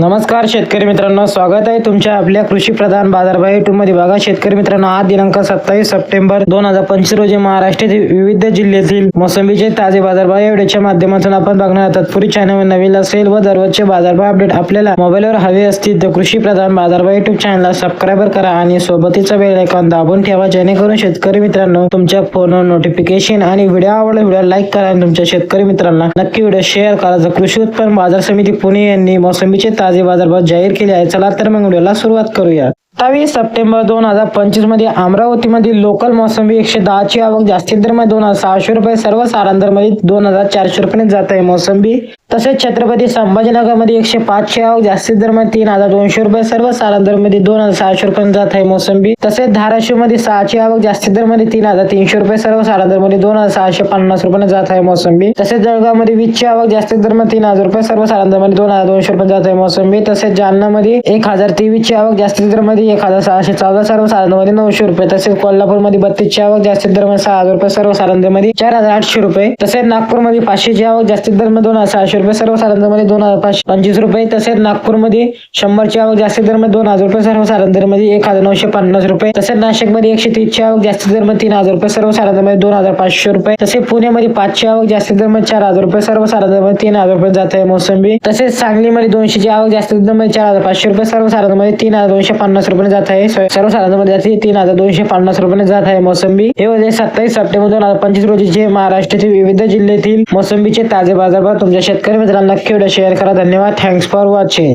नमस्कार शेतकरी मित्रांनो. स्वागत आहे तुमच्या आपल्या कृषी प्रधान बाजारभाव युट्यूबमध्ये बघा शेतकरी मित्रांनो आज दिनांक सत्तावीस सप्टेंबर दोन हजार पंचवीस रोजी महाराष्ट्रातील विविध जिल्ह्यातील मोसंबीचे ताजे बाजारभाव एवढ्याच्या माध्यमातून आपण बघणार आहोत. तत्पूर्वी चॅनलवर नवीन असेल व दररोजचे बाजारभाव अपडेट आपल्याला मोबाईलवर हवे असतील तर कृषी प्रधान बाजारभाव युट्यूब चॅनलला सबस्क्राईबर करा आणि सोबतीचा बेल आयकॉन दाबून ठेवा जेणेकरून शेतकरी मित्रांनो तुमच्या फोनवर नोटिफिकेशन आणि व्हिडिओ आवडला व्हिडिओ लाईक करा आणि तुमच्या शेतकरी मित्रांना नक्की व्हिडिओ शेअर करा. जर कृषी उत्पन्न बाजार समिती पुणे यांनी मोसंबीचे ताजे बाजारभाव जाहीर केले आहे चला तर मग व्हिडिओला सुरुवात करूया सत्तावीस सप्टेंबर दोन हजार पंचवीसमध्ये अमरावतीमधील लोकल मोसंबी एकशे दहाची आवक जास्तीत दर दोन हजार सहाशे रुपये सर्व सारांदरमध्ये दोन हजार चारशे रुपये जात आहे मोसंबी. तसेच छत्रपती संभाजीनगरमध्ये एकशे पाचशे आवक जास्तीत दर तीन हजार दोनशे रुपये सर्व सारांदरमध्ये दोन हजार सहाशे रुपये जात आहे मोसंबी. तसेच धाराशिवमध्ये सहाची सहाशे आवक जास्तीत दरमध्ये तीन हजार तीनशे रुपये सर्व सारांदरमध्ये दोन हजार सहाशे पन्नास रुपये जात आहे मोसंबी. तसेच जळगावमध्ये वीसची आवक जास्तीत दर तीन हजार रुपये सर्व सारांधरमध्ये दोन हजार दोनशे रुपये जात आहे मोसंबी. तसेच जालनामध्ये एक हजार तेवीसची आवक जास्तीत दरमध्ये एक हजार सहाशे चौदा सर्वसाधारणमध्ये नऊशे रुपये तसेच कोल्हापूरमध्ये बत्तीसशे आवक जास्तीत दर सहा हजार रुपये सर्व चार हजार आठशे रुपये तसेच नागपूरमध्ये पाचशे आवक जास्तीत दर दोन हजार सहाशे रुपये सर्वसाधारणमध्ये दोन हजार पाचशे पंचवीस रुपये तसेच नागपूरमध्ये आवक जास्तीत दर दोन हजार रुपये सर्व एक हजार नऊशे पन्नास रुपये तसेच नाशिकमध्ये एकशे तीसशे आवक जास्तीत दर तीन हजार रुपये सर्व दोन हजार पाचशे रुपये तसेच पुण्यामध्ये पाचशे आवक जास्तीत दर चार हजार रुपये सर्व तीन हजार रुपये जात आहे मोसंबी तसेच सांगलीमध्ये दोनशेची आवक जास्तीत दर चार हजार पाचशे रुपये सर्व तीन हजार दोनशे पन्नास रुपये जात आहे. सर्व जाते. तीन हजार दोनशे पन्नास रुपये जात आहे मोसंबी. हे होते सत्तावीस सप्टेंबर दोन हजार पंचवीस रोजीचे महाराष्ट्रातील विविध जिल्ह्यातील मोसंबीचे ताजे बाजारभाव तुमच्या शेतकरी मित्रांना नक्की व्हिडिओ शेअर करा. धन्यवाद. Thanks for watching